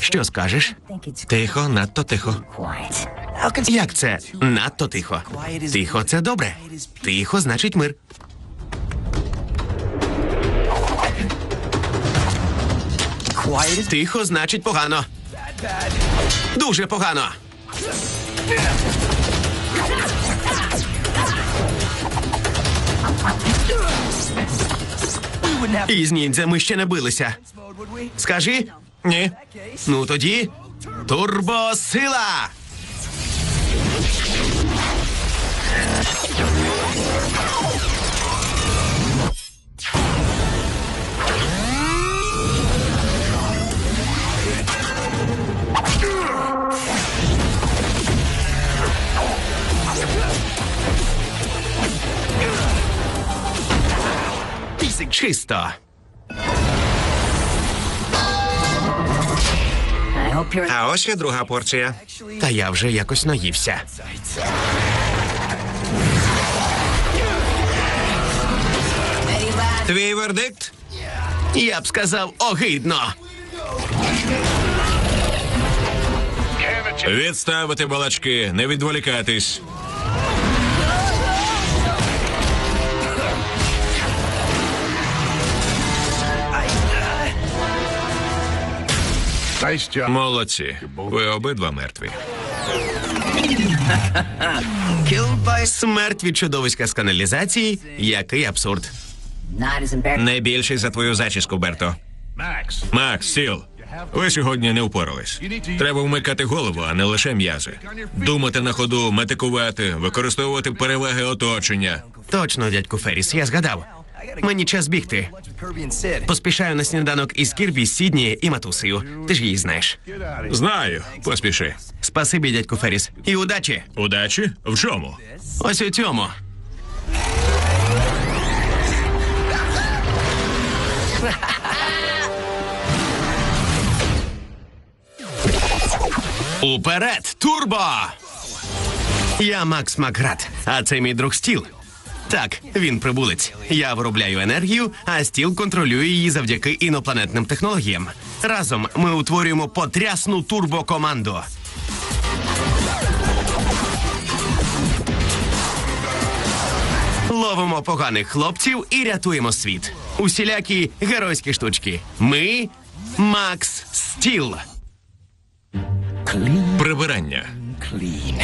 Що скажеш? Тихо, надто тихо. Як це? Надто тихо. Тихо це добре. Тихо значить мир. Тихо значить погано. Дуже погано. Із ніндзя ми ще не билися. Скажи? Ні. Ну тоді турбосила. Чисто. А ось і друга порція. Та я вже якось наївся. Твій вердикт? Я б сказав огидно. Відставити балачки, не відволікатись. Молодці. Ви обидва мертві. Смерть від чудовиська з каналізації. Який абсурд. Не більший за твою зачіску, Берто. Макс, сіл. Ви сьогодні не впорались. Треба вмикати голову, а не лише м'язи. Думати на ходу, метикувати, використовувати переваги оточення. Точно, дядьку Ферріс, я згадав. Мені час бігти. Поспішаю на сніданок із Кірбі, Сідні і Матусею. Ти ж її знаєш. Знаю, поспіши. Спасибі, дядьку Ферріс. І удачі. Удачі? В чому? Ось у цьому. Уперед, турбо! Я Макс Макград, а це мій друг Стіл. Так, він прибулець. Я виробляю енергію, а стіл контролює її завдяки інопланетним технологіям. Разом ми утворюємо потрясну турбокоманду. Ловимо поганих хлопців і рятуємо світ. Усілякі геройські штучки. Ми Макс Стіл. Прибирання.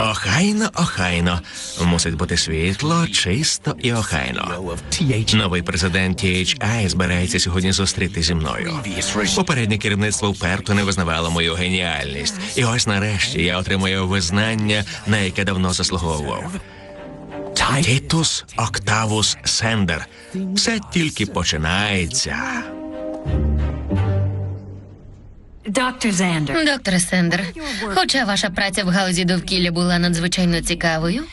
Охайно, охайно. Мусить бути світло, чисто і охайно. Новий президент THI збирається сьогодні зустріти зі мною. Попереднє керівництво вперто не визнавало мою геніальність. І ось нарешті я отримую визнання, на яке давно заслуговував. Тітус Октавус Сендер. Все тільки починається. Доктор Сендер, хоча ваша праця в галузі довкілля була надзвичайно цікавою,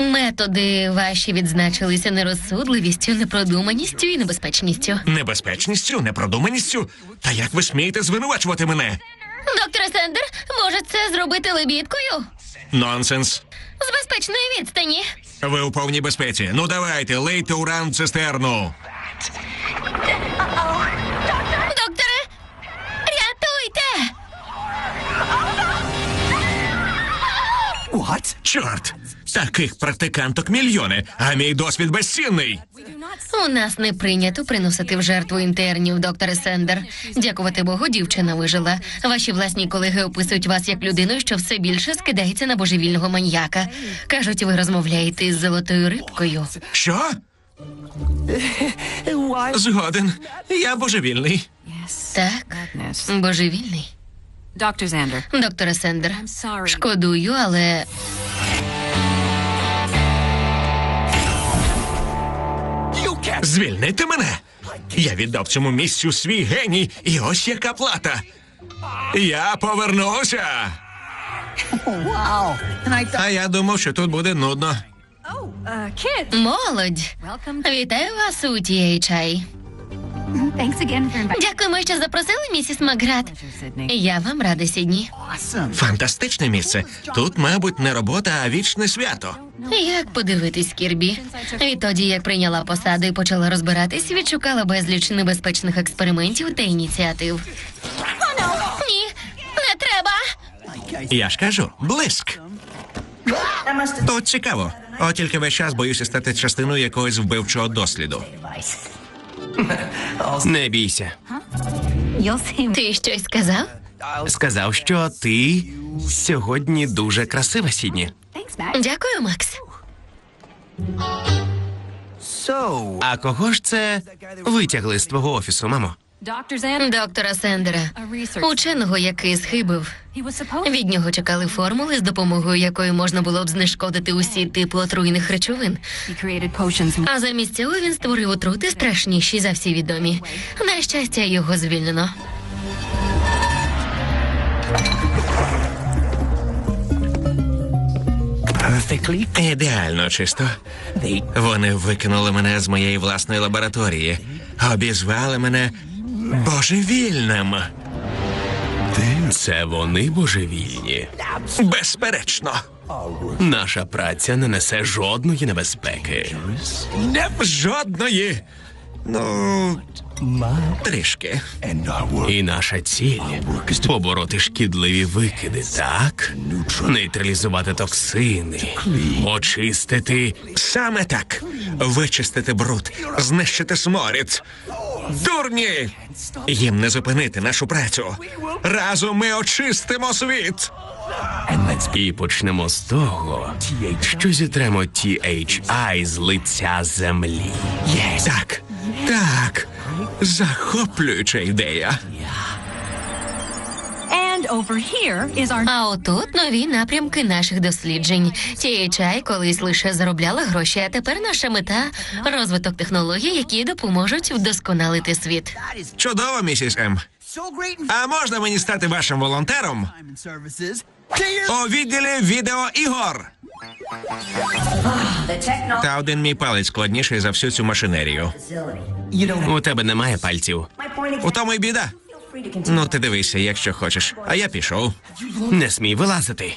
методи ваші відзначилися нерозсудливістю, непродуманістю і небезпечністю. Небезпечністю, непродуманістю. Та як ви смієте звинувачувати мене? Доктор Сендер, може це зробити лебідкою? Нонсенс. З безпечної відстані. Ви у повній безпеці. Ну давайте, лийте уран в цистерну. Чорт! Таких практиканток мільйони, а мій досвід безцінний. У нас не прийнято приносити в жертву інтернів, докторе Сендер. Дякувати Богу, дівчина вижила. Ваші власні колеги описують вас як людину, що все більше скидається на божевільного маньяка. Кажуть, ви розмовляєте із золотою рибкою. Що? Згоден. Я божевільний. Так, божевільний. Dr. Xander. Докторе Сендер, шкодую, але Звільнити мене. Я віддав цьому місцю свій геній, і ось яка плата. Я повернуся. А я думав, що тут буде нудно. Oh, uh, молодь. Вітаю вас у THI. Дякуємо, що запросили місіс Макград. Я вам рада, Сідні. Фантастичне місце. Тут, мабуть, не робота, а вічне свято. Як подивитись, Кірбі? Відтоді, як прийняла посаду і почала розбиратись, відшукала безліч небезпечних експериментів та ініціатив. Ні, не треба. Я ж кажу, блиск. Тут цікаво. От тільки весь час боюся стати частиною якогось вбивчого досліду. Не бійся. Ти щось сказав? Сказав, що ти сьогодні дуже красива, Сідні. Дякую, Макс. А кого ж це витягли з твого офісу, мамо? Доктора Сендера, ученого, який схибив. Від нього чекали формули, з допомогою якої можна було б знешкодити усі типи отруйних речовин. А замість цього він створив отрути страшніші за всі відомі. На щастя, його звільнено. Ідеально чисто. Вони викинули мене з моєї власної лабораторії, обізвали мене божевільним. Це вони божевільні. Безперечно. Наша праця не несе жодної небезпеки. Жодної. Ну, трішки. І наша ціль побороти шкідливі викиди, так? Нейтралізувати токсини, очистити. Саме так. Вичистити бруд, знищити сморід. Дурні! Їм не зупинити нашу працю. Разом ми очистимо світ. І почнемо з того, що зітремо THI з лиця землі. Так, так. Захоплююча ідея. А отут нові напрямки наших досліджень. THI колись лише заробляла гроші, а тепер наша мета розвиток технологій, які допоможуть вдосконалити світ. Чудово, місіс М. А можна мені стати вашим волонтером у відділі відеоігор? Та один мій палець складніший за всю цю машинерію. У тебе немає пальців. У тому й біда. Ну, ти дивися, якщо хочеш. А я пішов. Не смій вилазити.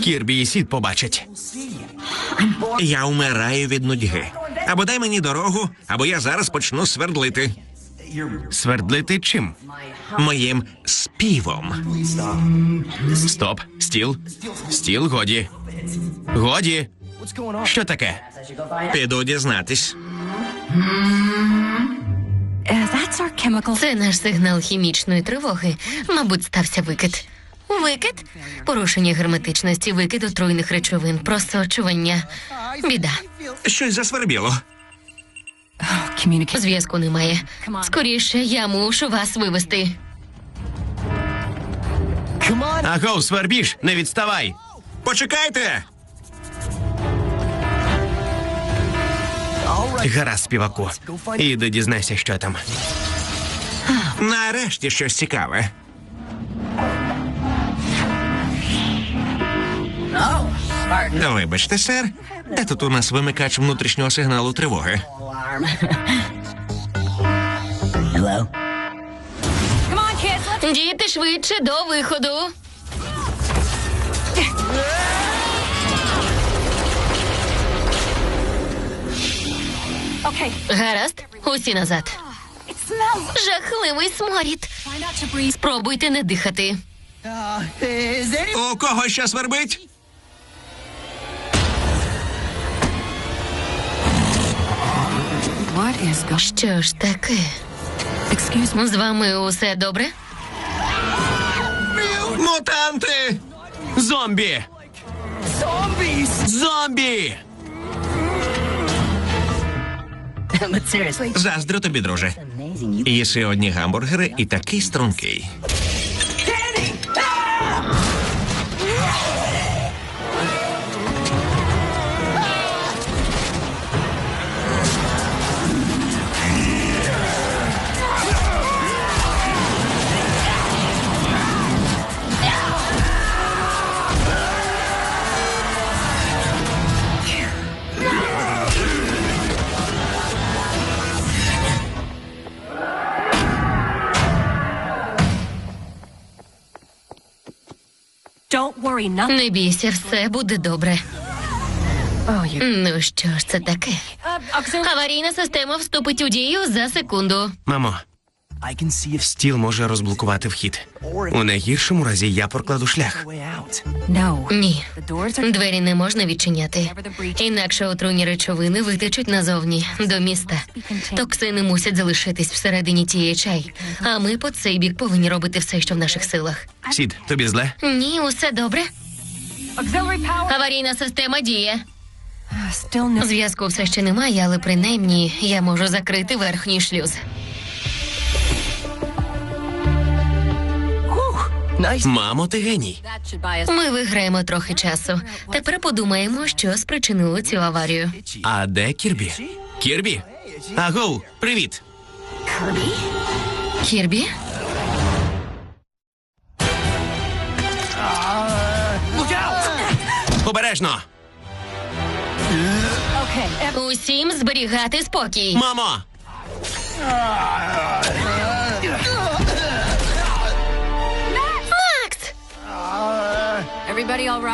Кірбі і сід побачать. Я вмираю від нудьги. Або дай мені дорогу, або я зараз почну свердлити Свердлити чим? моїм співом. Стоп, стіл. Стіл, годі. Годі. Що таке? Піду дізнатись. Це наш сигнал хімічної тривоги. Мабуть, стався викид. Викид? Порушення герметичності, викид отруйних речовин, просочування. Біда. Щось засвербіло. Зв'язку немає. Скоріше, я мушу вас вивести. Агов, свербіж, не відставай. Почекайте! Гаразд, співаку. Іди дізнайся, що там. Нарешті щось цікаве. Вибачте, сер. Де тут у нас вимикач внутрішнього сигналу тривоги? Діти швидше до виходу. Гаразд, усі назад. Жахливий сморід. Спробуйте не дихати. У кого ще свербить? What is going? Що ж таке? З вами усе добре? Мутанти! Зомбі! Зомбі! Заздрю тобі, друже. Amazing. ще одні гамбургери і такий стрункий. Не бійся, все буде добре. Oh. Ну що ж це таке? Аварійна система вступить у дію за секунду. Мамо, стіл може розблокувати вхід. У найгіршому разі я прокладу шлях. way out. No. Ні. The. Двері не можна відчиняти. Інакше отруйні речовини витечуть назовні до міста. Токсини мусять залишитись всередині тієї чай. А ми по цей бік повинні робити все, що в наших силах. Сід, тобі зле? Ні, усе добре. Аварійна система діє. Зв'язку все ще немає, але принаймні я можу закрити верхній шлюз. Мамо, ти геній. Ми виграємо трохи часу. Тепер подумаємо, що спричинило цю аварію. А де Кірбі? Кірбі? Агоу, привіт. Кірбі? Обережно. Усім зберігати спокій. Мамо!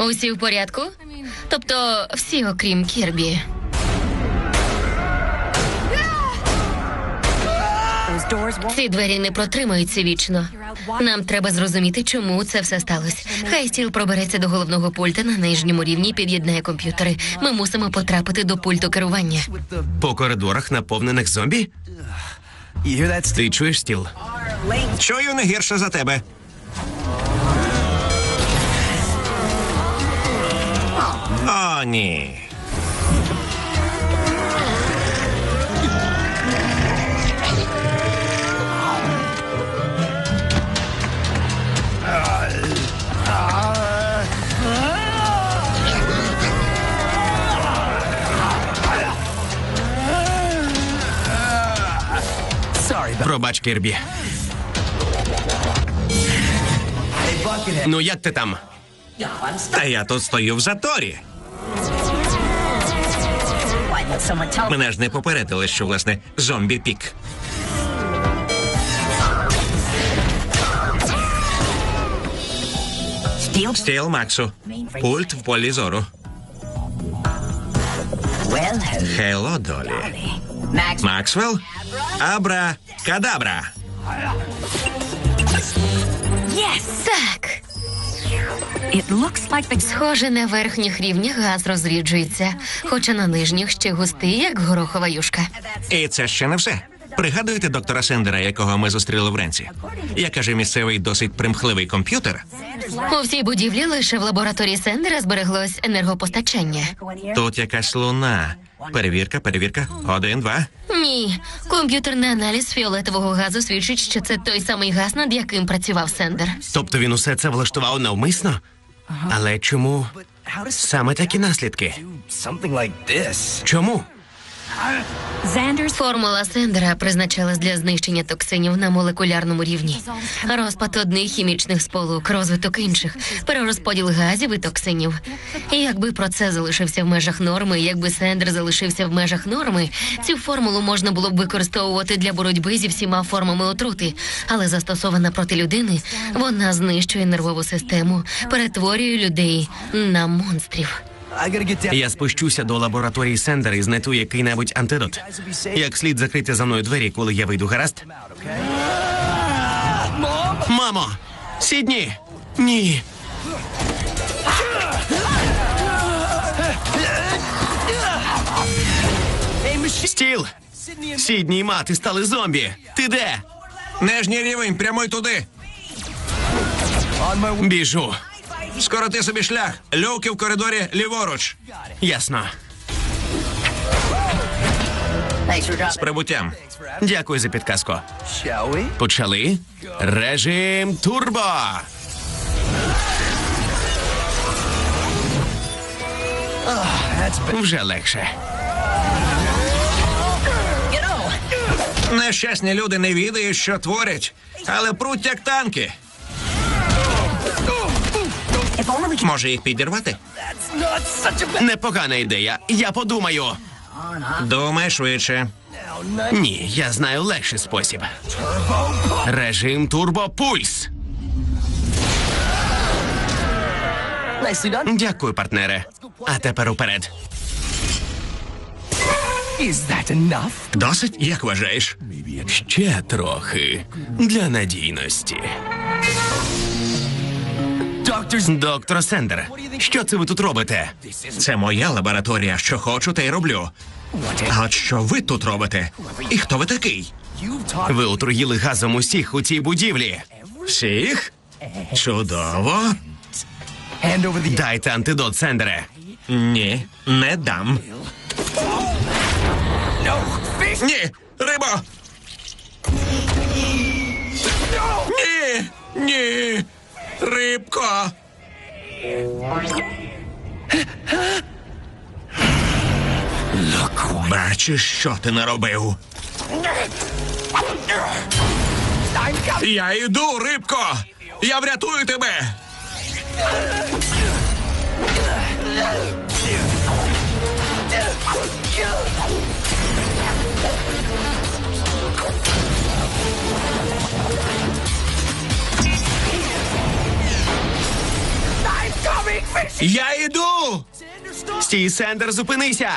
Усі в порядку? Тобто всі, окрім Кірбі. Ці двері не протримаються вічно. Нам треба зрозуміти, чому це все сталося. Хай стіл пробереться до головного пульта на нижньому рівні, під'єднає комп'ютери. Ми мусимо потрапити до пульту керування. По коридорах, наповнених зомбі? Ти чуєш стіл? Чую не гірше за тебе. О, ні. Пробач, Кірбі. Ну як ти там? Та я тут стою в заторі. Мене ж не попередили, що власне зомбі пік. Стіл Максу. Пульт в полі зору. Well. Хело долі. Максвелл? Абра кадабра. Yes. Так, It looks like the. схоже, на верхніх рівнях газ розріджується, хоча на нижніх ще густий, як горохова юшка. І це ще не все. Пригадуєте доктора Сендера, якого ми зустріли вранці? Я каже місцевий досить примхливий комп'ютер, У всій будівлі лише в лабораторії Сендера збереглось енергопостачання. Тут якась луна. Перевірка, перевірка. Один, два. Ні, комп'ютерний аналіз фіолетового газу свідчить, що це той самий газ, над яким працював Сендер. Тобто він усе це влаштував навмисно? Але чому саме такі наслідки? Чому? Формула Сендера призначалась для знищення токсинів на молекулярному рівні. Розпад одних хімічних сполук, розвиток інших, перерозподіл газів і токсинів. І якби процес залишився в межах норми, якби Сендер залишився в межах норми, цю формулу можна було б використовувати для боротьби зі всіма формами отрути. Але застосована проти людини, вона знищує нервову систему, перетворює людей на монстрів. Я спущуся до лабораторії Сендера і знайду який-небудь антидот. Як слід закрити за мною двері, коли я вийду, гаразд? Мамо! Сідні! Ні! Стіл! Сідні і мати стали зомбі! Ти де? Нижній рівень, прямуй туди. Біжу. Скороти собі шлях. Люки в коридорі ліворуч. Ясно. З прибуттям. Дякую за підказку. Shall we? Почали. Режим турбо. Вже легше. Нещасні люди не відають, що творять, але пруть як танки. Може їх підірвати? Непогана ідея. Я подумаю. Думай швидше. Ні, я знаю легший спосіб. Режим турбопульс. Дякую, партнере. А тепер уперед. Досить, як вважаєш? Ще трохи. Для надійності. Доктор Сендер, що це ви тут робите? Це моя лабораторія. Що хочу, те й роблю. А що ви тут робите? І хто ви такий? Ви отруїли газом усіх у цій будівлі. Всіх? Чудово. Дайте антидот, Сендере. Ні, не дам. Ні, рибо! Ні! Ні! Рибко! Бачиш, що ти наробив? Я йду, рибко! Я врятую тебе! Я йду! Стій, Сендер, зупинися!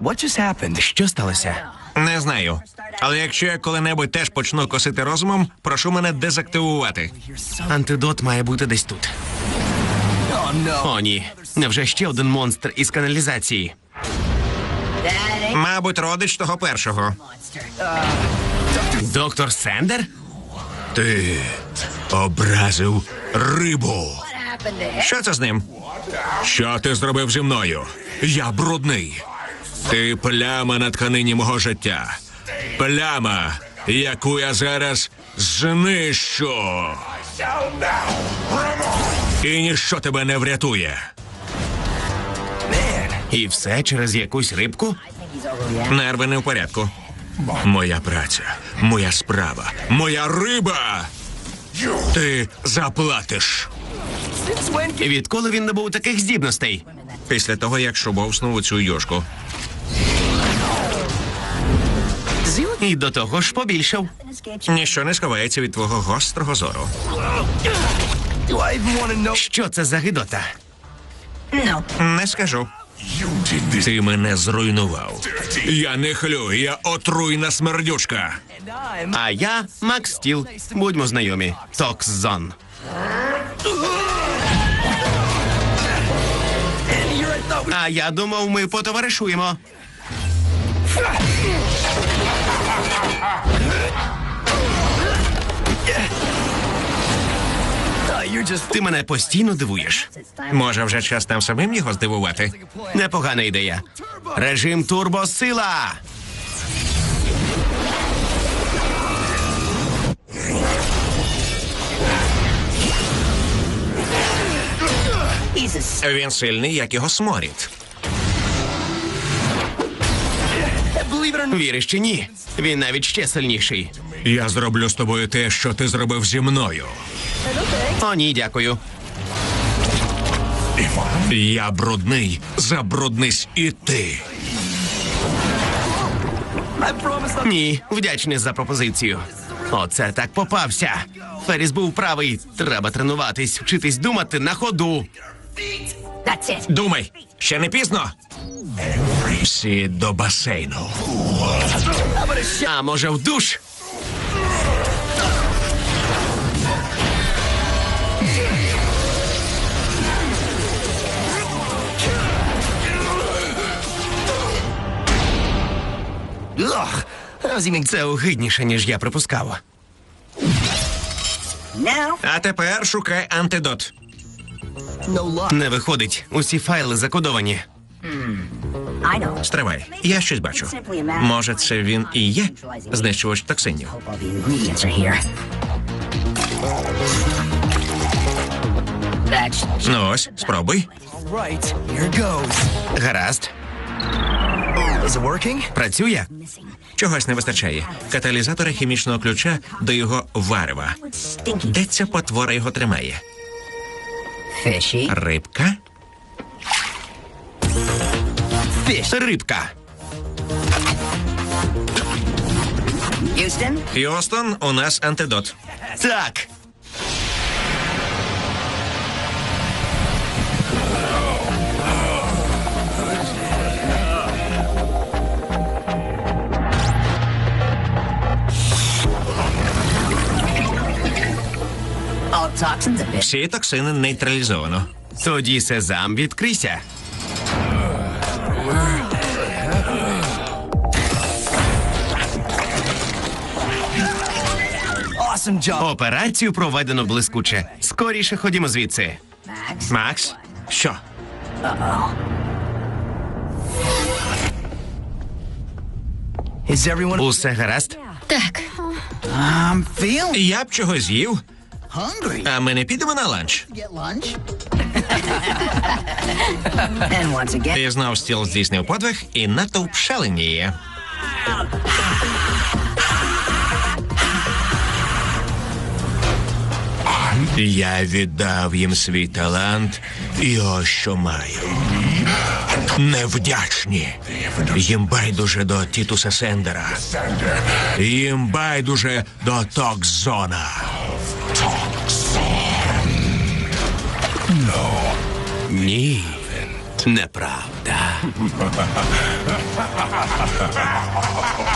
What just happened? Що сталося? Не знаю. Але якщо я коли-небудь теж почну косити розумом, прошу мене дезактивувати. Антидот має бути десь тут. О, ні. Невже ще один монстр із каналізації? Мабуть, родич того першого. Доктор Сендер? Ти образив рибу. Що це з ним? Що ти зробив зі мною? Я брудний. Ти пляма на тканині мого життя. Пляма, яку я зараз знищу. І ніщо тебе не врятує. І все через якусь рибку? Нерви не в порядку. Моя праця, моя справа, моя риба. Ти заплатиш. Відколи він набув таких здібностей? Після того, як шубовснув у цю look? І до того ж побільшав. Ніщо не сховається від твого гострого зору. Що це за гидота? No. Не скажу. Ти мене зруйнував. Я не хлю, я отруйна смердючка. А я Макс Стіл. Будьмо знайомі. Thought we. А я думав, ми потоваришуємо. Ти мене постійно дивуєш. Може, вже час нам самим його здивувати? Непогана ідея. Режим турбосила. Він сильний, як його сморід. Віриш чи ні? Він навіть ще сильніший. Я зроблю з тобою те, що ти зробив зі мною. О, ні, дякую. Я брудний, забруднись і ти. Ні, вдячний за пропозицію. Оце так попався. Феріс був правий. Треба тренуватись, вчитись думати на ходу. Думай, ще не пізно. Всі до басейну. А може в душ? Ugh. That. Це огидніше, ніж я припускав. А тепер шукай антидот. Не виходить. Усі файли закодовані. Стривай, я щось бачу. Може, це він і є знищувач токсинів. Ну ось, спробуй. Гаразд. Працює? Чогось не вистачає. Каталізатора хімічного ключа до його варева. Де ця потвора його тримає? Рибка. Рибка. Houston. Х'юстон, у нас антидот. Так. Всі токсини нейтралізовано. Тоді сезам відкрийся. Операцію проведено блискуче. Скоріше ходімо звідси. Макс, що? Everyone? Усе гаразд? Так, Я б чого з'їв. А ми не підемо на ланч. Get lunch. and once again, І знов стіл здійснив подвиг, і натовп шаленіє. Я віддав їм свій талант, і ось що маю. Невдячні. Їм байдуже до Тітуса Сендера. Їм байдуже до Токзона. Ні. Неправда.